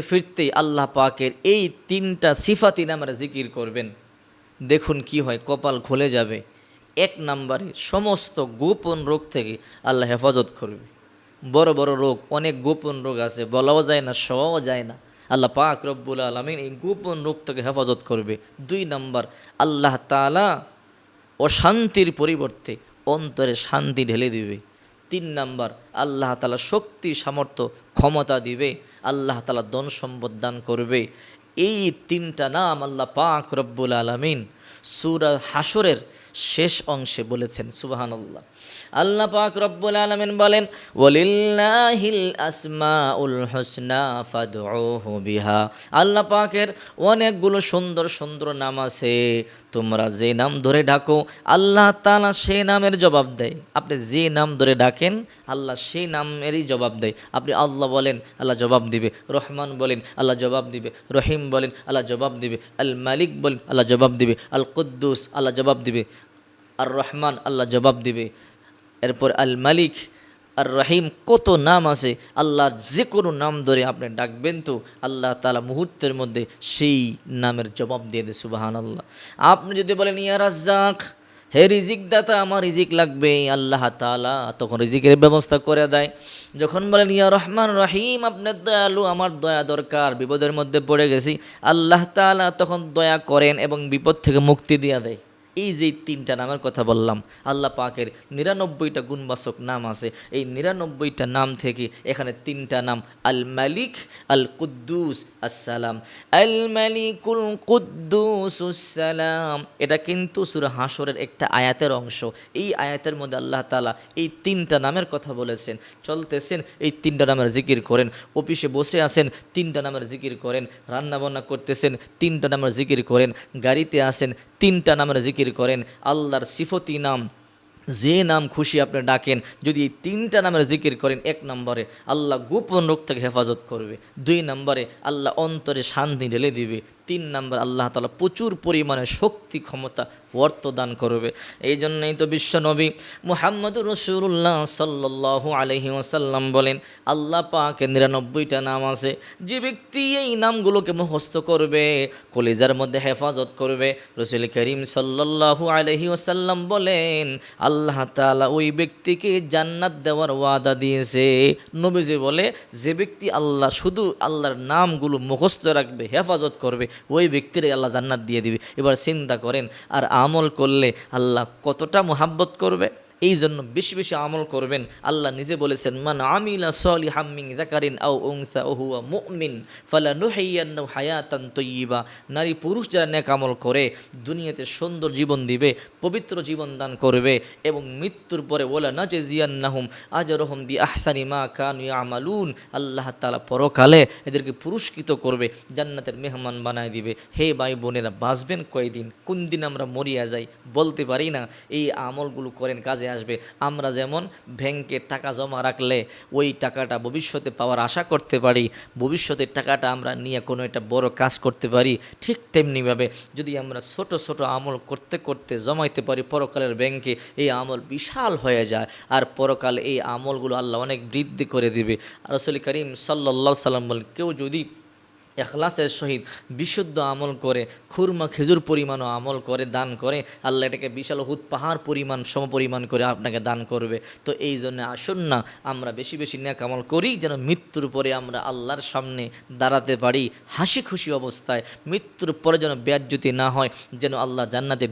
ফিরতেই আল্লাহ পাকের এই তিনটা সিফাতি নামের জিকির করবেন। দেখুন কি হয়, কপাল খুলে যাবে। এক নম্বরে সমস্ত গোপন রোগ থেকে আল্লাহ হেফাজত করবে। বড় বড় রোগ, অনেক গোপন রোগ আছে, বলাও যায় না সওয়াও যায় না। আল্লাহ পাক রব্বুল আলমিন এই গোপন রোগ থেকে হেফাজত করবে। দুই নম্বর, আল্লাহ তালা অশান্তির পরিবর্তে অন্তরে শান্তি ঢেলে দিবে। তিন নাম্বার, আল্লাহ তালা শক্তি, সামর্থ্য, ক্ষমতা দিবে, আল্লাহ তালা ধন সম্পদ দান করবে। এই তিনটা নাম আল্লাহ পাক রব্বুল আলমিন সুরা হাসরের শেষ অংশে বলেছেন সুবাহান আল্লাহ আল্লাহ পাক রব্বুল আলমিন বলেন ওলিল্লাহিল আসমাউল হুসনা ফাদউহু বিহা। আল্লাহ পাকের অনেকগুলো সুন্দর সুন্দর নাম আছে। তোমরা যে নাম ধরে ডাকো, আল্লাহ তালা সেই নামের জবাব দেয়। আপনি যে নাম ধরে ডাকেন, আল্লাহ সেই নামেরই জবাব দেয়। আপনি আল্লাহ বলেন, আল্লাহ জবাব দিবে। রহমান বলেন, আল্লাহ জবাব দিবে। রহিম বলেন, আল্লাহ জবাব দিবে। আল মালিক বলেন, আল্লাহ জবাব দিবে। আল কুদ্দুস, আল্লাহ জবাব দিবে। আর রহমান আল্লাহ জবাব দিবে। এরপর আল মালিক আর রহিম কত নাম আছে, আল্লাহর যে কোনো নাম ধরে আপনি ডাকবেন তো, আল্লাহ তালা মুহূর্তের মধ্যে সেই নামের জবাব দিয়ে দেয় সুবাহান আল্লাহ আপনি যদি বলেন, ইয়া রাজ্জাক, হে রিজিক দাতা আমার রিজিক লাগবে। আল্লাহ তালা তখন রিজিকের ব্যবস্থা করে দেয়। যখন বলেন, ইয়া রহমান রহিম, আপনার দয়ালু, আমার দয়া দরকার, বিপদের মধ্যে পড়ে গেছি। আল্লাহ তালা তখন দয়া করেন এবং বিপদ থেকে মুক্তি দিয়া দেয়। এই যে তিনটা নামের কথা বললাম, আল্লাহ পাকের নিরানব্বইটা গুণবাচক নাম আছে। এই নিরানব্বইটা নাম থেকে এখানে তিনটা নাম আল মালিক আল কুদ্দুস আসসালাম। আল মালিকুল কুদ্দুস সালাম এটা কিন্তু সুরা হাসরের একটা আয়াতের অংশ। এই আয়াতের মধ্যে আল্লাহ তালা এই তিনটা নামের কথা বলেছেন। চলতেছেন, এই তিনটা নামের জিকির করেন। অফিসে বসে আছেন, তিনটা নামের জিকির করেন। রান্নাবান্না করতেছেন, তিনটা নামের জিকির করেন। গাড়িতে আসেন তিনটা নামের জিকির করেন, আল্লাহর সিফতি নাম, যে নাম খুশি আপনি ডাকেন, যদি এই তিনটা নামের জিকির করেন, এক নম্বরে আল্লাহ গোপন রোগ থেকে হেফাজত করবে, দুই নম্বরে আল্লাহ অন্তরে শান্তি ঢেলে দিবে তিন নম্বর আল্লাহ তালা প্রচুর পরিমাণে শক্তি, ক্ষমতা, অর্থ দান করবে। এই জন্যই তো বিশ্ব নবী মুহাম্মদ রসুল্লাহ সাল্লাহ আলহি ওসাল্লাম বলেন, আল্লাহ পাকে নিরানব্বইটা নাম আছে। যে ব্যক্তি এই নামগুলোকে মুখস্থ করবে, কলিজার মধ্যে হেফাজত করবে, রসুল করিম সাল্লাহু আলহি ওসাল্লাম বলেন, আল্লাহ তালা ওই ব্যক্তিকে জান্নাত দেওয়ার ওয়াদা দিয়েছে। নবীজি বলে, যে ব্যক্তি আল্লাহ, শুধু আল্লাহর নামগুলো মুখস্থ রাখবে, হেফাজত করবে ওই ব্যক্তির আল্লাহ জান্নাত দিয়ে দিবে। এবার চিন্তা করেন, আর আমল করলে আল্লাহ কতটা মোহাব্বত করবে? এই জন্য বেশি বেশি আমল করবেন। আল্লাহ নিজে বলেছেন, মান আমিলা সলি হাম্মিং জাকারিন আও উংসা ওহুয়া মুমিন ফালা নুহাইয়ান্নু হায়াতান তৈবা নারী পুরুষ যারা নেক আমল করে, দুনিয়াতে সুন্দর জীবন দিবে, পবিত্র জীবন দান করবে এবং মৃত্যুর পরে ওলা না যে জিয়ান্নাহুম আজরহম বি আহসানি মা কানু আমালুন আল্লাহ তালা পরকালে এদেরকে পুরস্কৃত করবে, জান্নাতের মেহমান বানায় দিবে। হে ভাই বোনেরা, বাঁচবেন কয়দিন? কোন দিন আমরা মরিয়া যাই? বলতে পারি না, এই আমলগুলো করেন কাজে আসবে। আমরা যেমন ব্যাংকে টাকা জমা রাখলে ওই টাকাটা ভবিষ্যতে পাওয়ার আশা করতে পারি, ভবিষ্যতের টাকাটা আমরা নিয়ে কোনো একটা বড় কাজ করতে পারি, ঠিক তেমনিভাবে যদি আমরা ছোট ছোট আমল করতে করতে জমাইতে পারি পরকালের ব্যাংকে, এই আমল বিশাল হয়ে যায়। আর পরকাল এই আমলগুলো আল্লাহ অনেক বৃদ্ধি করে দিবে। আর রসুল করিম সাল্লাহ সাল্লাম বলেন, কেউ যদি এখলাসের সহিত বিশুদ্ধ আমল করে, খুরমা খেজুর পরিমাণও আমল করে, দান করে, আল্লাহ এটাকে বিশাল হুত পাহাড় পরিমাণ সমপরিমাণ করে আপনাকে দান করবে। তো এই জন্য আসুন না, আমরা বেশি বেশি ন্যাক আমল করি, যেন মৃত্যুর পরে আমরা আল্লাহর সামনে দাঁড়াতে পারি হাসি খুশি অবস্থায়, মৃত্যুর পরে যেন ব্যাজ্যুতি না হয়, যেন আল্লাহ জান্নাতে